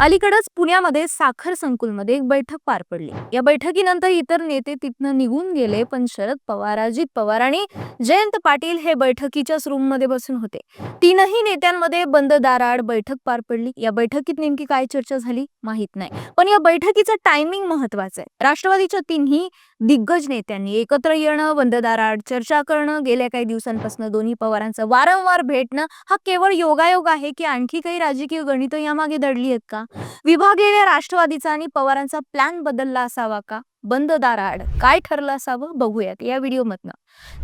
अलीकडच पुण्यामध्ये साखर संकुलमध्ये एक बैठक पार पडली. या बैठकीनंतर इतर नेते तिथनं निघून गेले पण शरद पवार अजित पवार आणि जयंत पाटील हे बैठकीच्याच रूममध्ये बसून होते. तीनही नेत्यांमध्ये बंद दाराआड बैठक पार पडली. या बैठकीत नेमकी काय चर्चा झाली माहीत नाही. पण या बैठकीचं टायमिंग महत्वाचं आहे. राष्ट्रवादीच्या तिन्ही दिग्गज नेत्यांनी एकत्र येणं बंद दाराआड चर्चा करणं गेल्या काही दिवसांपासून दोन्ही पवारांचं वारंवार भेटणं हा केवळ योगायोग आहे की आणखी काही राजकीय गणित यामागे दडली आहेत का? विभागलेल्या राष्ट्रवादीचा आणि पवारांचा प्लॅन बदलला असावा का? बंद दाराआड. काय ठरलं असावं? बघूयात या व्हिडिओमधनं.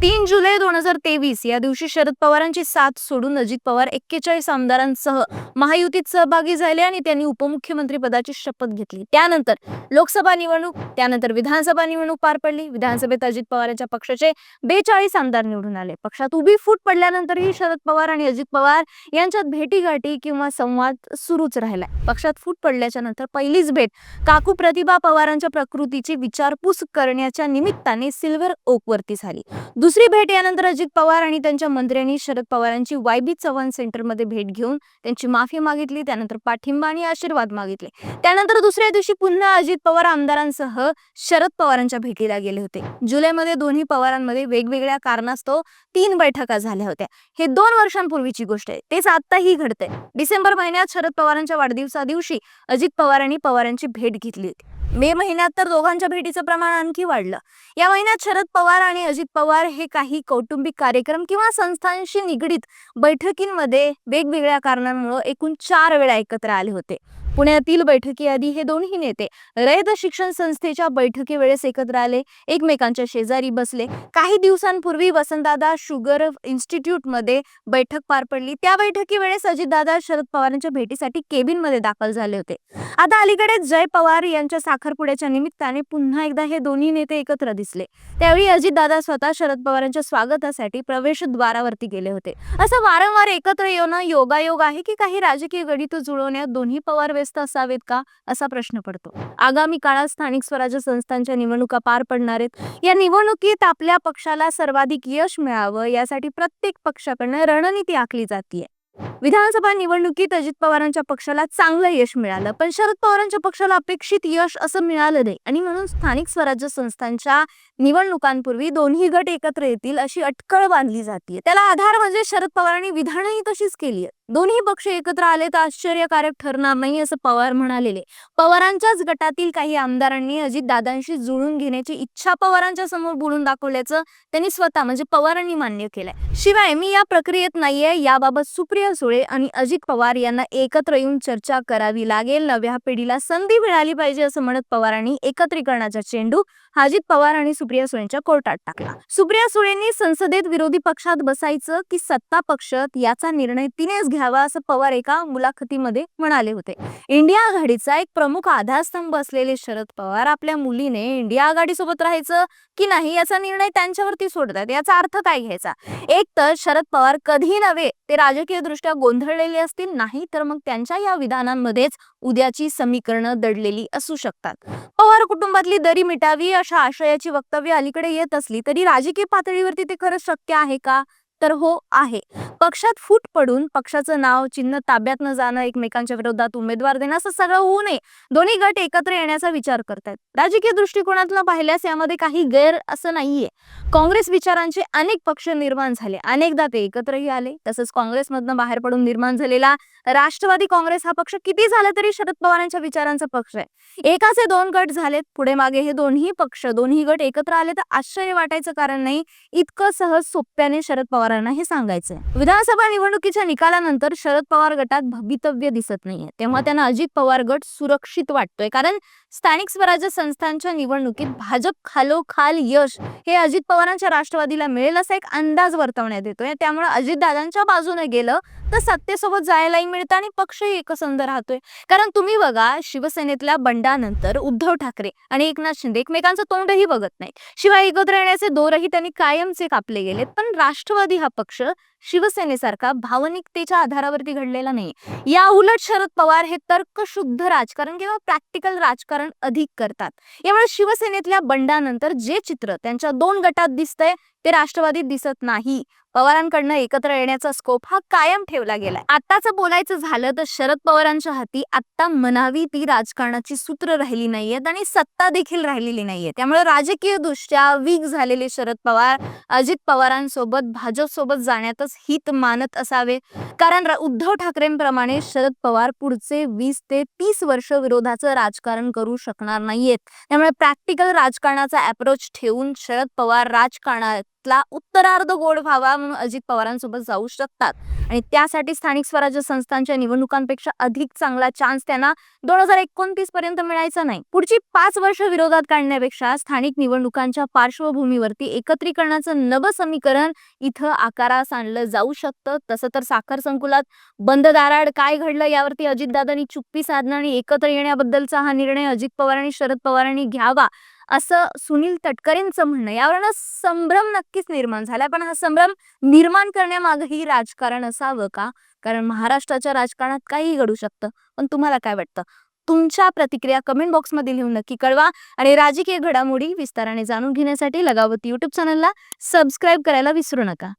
तीन जुलै दोन हजार तेवीस या दिवशी शरद पवारांची साथ सोडून अजित पवार एक्केचाळीस आमदारांसह महायुतीत सहभागी झाले आणि त्यांनी उपमुख्यमंत्री पदाची शपथ घेतली. त्यानंतर लोकसभा निवडणूक त्यानंतर विधानसभा निवडणूक पार पडली. विधानसभेत अजित पवार यांच्या पक्षाचे बेचाळीस आमदार निवडून आले. पक्षात उभी फूट पडल्यानंतरही शरद पवार आणि अजित पवार यांच्यात भेटीगाठी किंवा संवाद सुरूच राहिलाय. पक्षात फूट पडल्याच्या नंतर पहिलीच भेट काकू प्रतिभा पवारांच्या प्रकृतीची विचारपूस करण्याच्या निमित्ताने सिल्वर ओकवरती झाली. दुसरी भेट यानंतर अजित पवार आणि त्यांच्या मंत्र्यांनी शरद पवारांची वायबी चव्हाण सेंटरमध्ये भेट घेऊन त्यांची माफी मागितली त्यानंतर पाठिंबा आणि आशीर्वाद मागितले. त्यानंतर दुसऱ्या दिवशी पुन्हा अजित पवार आमदारांसह शरद पवारांच्या भेटीला गेले होते. जुलैमध्ये दोन्ही पवारांमध्ये वेगवेगळ्या कारणास्तव तीन बैठका झाल्या होत्या. हे दोन वर्षांपूर्वीची गोष्ट आहे. तेच आत्ताही घडतंय. डिसेंबर महिन्यात शरद पवारांच्या वाढदिवसा दिवशी अजित पवारांनी पवारांची भेट घेतली होती. मे महिन्यात तर दोघांच्या भेटीचं प्रमाण आणखी वाढलं. या महिन्यात शरद पवार आणि अजित पवार हे काही कौटुंबिक कार्यक्रम किंवा संस्थांशी निगडीत बैठकींमध्ये वेगवेगळ्या कारणांमुळे एकूण चार वेळा एकत्र आले होते. पुण्यातील बैठकीआधी हे दोन्ही नेते रयत शिक्षण संस्थेच्या बैठकीवेळेस एकत्र आले. एकमेकांच्या शेजारी बसले. काही दिवसांपूर्वी वसंतदादा शुगर इन्स्टिट्यूटमध्ये बैठक पार पडली. त्या बैठकीवेळेस अजितदादा शरद पवारांच्या भेटीसाठी केबिनमध्ये दाखल झाले होते. आता अलीकडे जय पवार यांच्या साखरपुड्याच्या निमित्ताने पुन्हा एकदा हे दोन्ही नेते एकत्र दिसले. त्यावेळी अजितदादा स्वतः शरद पवारांच्या स्वागतासाठी प्रवेशद्वारावरती गेले होते. असं वारंवार एकत्र येणं योगायोग आहे की काही राजकीय गणित जुळवण्यात दोन्ही पवार व्यस्त असावेत का? असा प्रश्न पडतो. आगामी काळात स्थानिक स्वराज्य संस्थांच्या निवडणुका पार पडणार आहेत. या निवडणुकीत आपल्या पक्षाला सर्वाधिक यश मिळावं यासाठी प्रत्येक पक्षाकडनं रणनीती आखली जाते विधानसभा निवडणुकीत अजित पवारांच्या पक्षाला चांगलं यश मिळालं पण शरद पवारांच्या पक्षाला अपेक्षित यश असं मिळालं नाही. आणि म्हणून स्थानिक स्वराज्य संस्थांच्या निवडणुकांपूर्वी दोन्ही गट एकत्र येतील अशी अटकळ बांधली जाते त्याला आधार म्हणजे शरद पवारांनी विधानही तशीच केली दोन्ही पक्ष एकत्र आले तर आश्चर्यकारक ठरणार नाही असं पवार म्हणालेले. पवारांच्याच गटातील काही आमदारांनी अजित दादांशी जुळून घेण्याची इच्छा पवारांच्या समोर बोलून दाखवल्याचं त्यांनी स्वतः म्हणजे पवारांनी मान्य केलंय. शिवाय मी या प्रक्रियेत नाहीये याबाबत सुप्रिया सुळे आणि अजित पवार यांना एकत्र येऊन चर्चा करावी लागेल. नव्या पिढीला संधी मिळाली पाहिजे असं म्हणत पवारांनी एकत्रीकरणाचा चेंडू अजित पवार आणि सुप्रिया सुळेंच्या कोर्टात टाकला. सुप्रिया सुळेंनी संसदेत विरोधी पक्षात बसायचं की सत्ता पक्षात याचा निर्णय तिनेच घ्यावा असं पवार एका मुलाखतीमध्ये म्हणाले होते. इंडिया आघाडीचा एक प्रमुख आधारस्तंभ असलेले शरद पवार आपल्या मुलीने इंडिया आघाडीसोबत राहायचं की नाही याचा निर्णय त्यांच्यावरती सोडतात. याचा अर्थ काय घ्यायचा? एक तर शरद पवार कधी नव्हे ते राजकीय दृष्ट्या गोंधळलेले असतील. नाही तर मग त्यांच्या या विधानांमध्येच उद्याची समीकरणं दडलेली असू शकतात. पवार कुटुंबातली दरी मिटावी अशा आशयाची वक्तव्य अलीकडे येत असली तरी राजकीय पातळीवरती ते खरंच शक्य आहे का? तर हो आहे. पक्षात फूट पडून पक्षाचं नाव चिन्ह ताब्यात न जाणं एकमेकांच्या विरोधात उमेदवार देणं असं सगळं होऊ नये. दोन्ही गट एकत्र येण्याचा विचार करतायत. राजकीय दृष्टिकोनातून पाहिल्यास यामध्ये काही गैर असं नाहीये. काँग्रेस विचारांचे अनेक पक्ष निर्माण झाले. अनेकदा ते एकत्रही आले. तसंच काँग्रेसमधनं बाहेर पडून निर्माण झालेला राष्ट्रवादी काँग्रेस हा पक्ष किती झाला तरी शरद पवारांच्या विचारांचा पक्ष आहे. एकाचे दोन गट झालेत. पुढे मागे हे दोन्ही पक्ष दोन्ही गट एकत्र आले तर आश्चर्य वाटायचं कारण नाही. इतकं सहज सोप्याने शरद पवार पवारांना हे सांगायचंय. विधानसभा निवडणुकीच्या निकालानंतर शरद पवार गटात भवितव्य दिसत नाहीये. तेव्हा त्यांना अजित पवार गट सुरक्षित वाटतोय. कारण स्थानिक स्वराज्य संस्थांच्या निवडणुकीत भाजप खालोखाल यश हे अजित पवारांच्या राष्ट्रवादीला मिळेल असा एक अंदाज वर्तवण्यात येतोय. त्यामुळे अजितदादांच्या बाजूने गेलं तर सत्तेसोबत जायलाही मिळतं आणि पक्षही एकसंध राहतोय. कारण तुम्ही बघा शिवसेनेतल्या बंडानंतर उद्धव ठाकरे आणि एकनाथ शिंदे एकमेकांचं तोंडही बघत नाही शिवाय एकत्र येण्याचे दोरही त्यांनी कायमचे कापले गेलेत. पण राष्ट्रवादी हा पक्ष शिवसेनेसारखा भावनिकतेच्या आधारावरती घडलेला नाही या उलट शरद पवार हे तर्कशुद्ध राजकारण किंवा प्रॅक्टिकल राजकारण अधिक करतात. यामुळे शिवसेनेतल्या बंडानंतर जे चित्र त्यांच्या दोन गटात दिसतंय ते राष्ट्रवादीत दिसत नाही. पवारांकडनं एकत्र येण्याचा स्कोप हा कायम ठेवला गेलाय. आताच बोलायचं झालं तर शरद पवारांच्या हाती आता म्हणावी ती राजकारणाची सूत्र राहिली नाहीयेत आणि सत्ता देखील राहिलेली नाहीये त्यामुळे राजकीय दृष्ट्या वीक झालेले शरद पवार अजित पवारांसोबत भाजप सोबत जाण्यातच हित मानत असावे. कारण रा- उद्धव ठाकरेंप्रमाणे शरद पवार पुढचे वीस ते तीस वर्ष विरोधाचं राजकारण करू शकणार नाहीयेत. त्यामुळे प्रॅक्टिकल राजकारणाचा अप्रोच ठेवून शरद पवार राजकारणातला उत्तरार्ध गोड व्हावा म्हणून अजित पवारांसोबत जाऊ शकतात. आणि त्यासाठी स्थानिक स्वराज्य संस्थांच्या निवडणुकांपेक्षा अधिक चांगला चान्स त्यांना दोन हजार एकोणतीस पर्यंत मिळायचा नाही. पुढची पाच वर्ष विरोधात काढण्यापेक्षा स्थानिक निवडणुकांच्या पार्श्वभूमीवरती एकत्रीकरणाचं नवं समीकरण इथं आकारास आणलं जाऊ शकतं. तसं तर साखर संकुलात बंद दाराड काय घडलं यावरती अजितदादांनी चुप्पी साधणं आणि एकत्र येण्याबद्दलचा हा निर्णय अजित पवार आणि शरद पवारांनी घ्यावा. असं सुनील तटकरेंचं म्हणणं यावरनं संभ्रम नक्कीच निर्माण झाला. पण हा संभ्रम निर्माण करण्यामागही राजकारण असावं का? कारण महाराष्ट्राच्या राजकारणात काहीही घडू शकतं. पण तुम्हाला काय वाटतं? तुमच्या प्रतिक्रिया कमेंट बॉक्समध्ये लिहून नक्की कळवा. आणि राजकीय घडामोडी विस्ताराने जाणून घेण्यासाठी लगावती यूट्यूब चॅनलला सबस्क्राईब करायला विसरू नका.